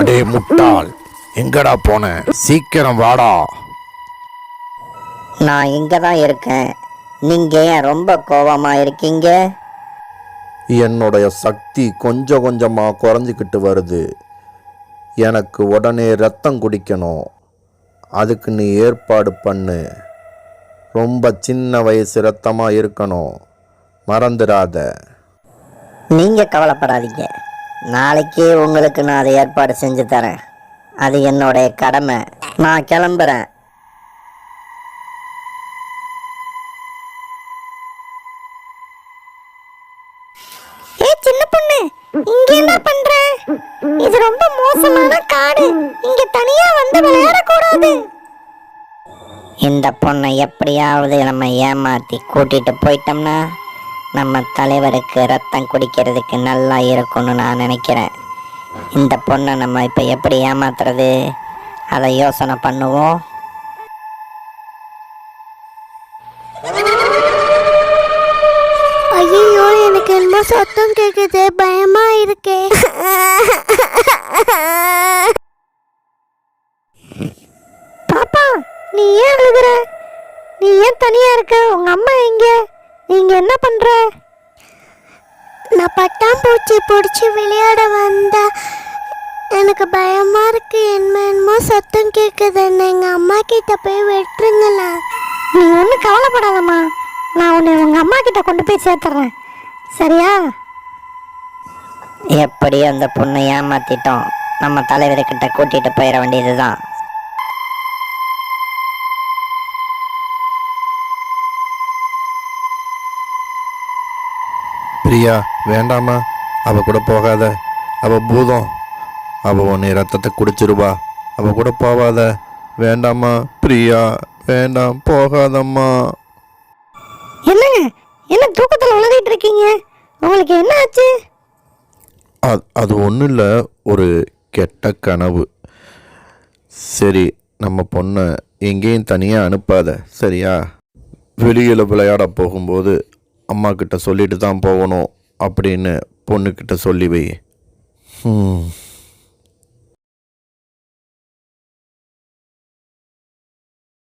அடே முட்டாள் எங்கடா போன? சீக்கிரம் வாடா. நான் இங்க தான் இருக்கேன். நீங்க ஏன் ரொம்ப கோவமா இருக்கீங்க? என்னுடைய சக்தி கொஞ்சம் கொஞ்சமா குறைஞ்சிக்கிட்டு வருது. எனக்கு உடனே ரத்தம் குடிக்கணும். அதுக்கு நீ ஏற்பாடு பண்ணு. ரொம்ப சின்ன வயசு ரத்தமாக இருக்கணும். மறந்துடாத. நீங்கள் கவலைப்படாதீங்க. நாளைக்கே உங்களுக்கு நான் அதை ஏற்பாடு செஞ்சு தரேன். அது என்னுடைய கடமை. நான் கிளம்புறேன். ஏ சின்ன பொண்ணு. இங்க என்ன பண்ற? இது ரொம்ப மோசமான காடு. இங்க தனியா வந்து விளையாடக்கூடாது. இந்த பொண்ணை எப்படியாவது நம்ம ஏமாத்தி கூட்டிட்டு போயிட்டோம்னா நம்ம தலைவருக்கு ரத்தம் குடிக்கிறதுக்கு நல்லா இருக்கும்னு நான் நினைக்கிறேன். இந்த பொண்ணை நம்ம இப்போ எப்படி ஏமாத்துறது? அதை யோசனை பண்ணுவோம். ஐயோ எனக்கு என்ன சத்தம் கேக்குது? பயமா நீ ஏன் அழுகுற நீ ஏன் தனியாக இருக்க? உங்க அம்மா எங்க? நீங்கள் என்ன பண்ற? நான் பட்டாம்பூச்சி பிடிச்சி விளையாட வந்தா எனக்கு பயமா இருக்கு. என்னமோ சத்தம் கேட்குதுன்னு எங்க அம்மா கிட்ட போய் வெட்டுருங்களா நீ ஒன்றும் கவலைப்படாதம்மா. நான் உன்னை உங்கள் அம்மா கிட்ட கொண்டு போய் சேர்த்துறேன். சரியா? எப்படி அந்த பொண்ணை ஏமாத்திட்டோம். நம்ம தலைவர்கிட்ட கூட்டிகிட்டு போயிட வேண்டியதுதான். பிரியா வேண்டாமா? அவ கூட போகாத. அவ பூதம். அவ உன்னை ரத்தத்தை குடிச்சிருவா. அவ கூட போகாத வேண்டாமா? பிரியா வேண்டாம். போகாதம்மா. என்னங்க? என்ன தூக்கத்தில் உளறிட்டு இருக்கீங்க? உங்களுக்கு என்ன ஆச்சு? அது அது ஒன்றும் இல்லை ஒரு கெட்ட கனவு. சரி நம்ம பொண்ணை எங்கேயும் தனியாக அனுப்பாத. சரியா? வெளியில் விளையாட போகும்போது அம்மா கிட்ட சொல்லிட்டு தான் போகணும் அப்படின்னு பொண்ணுக்கிட்ட சொல்லி வை. ம்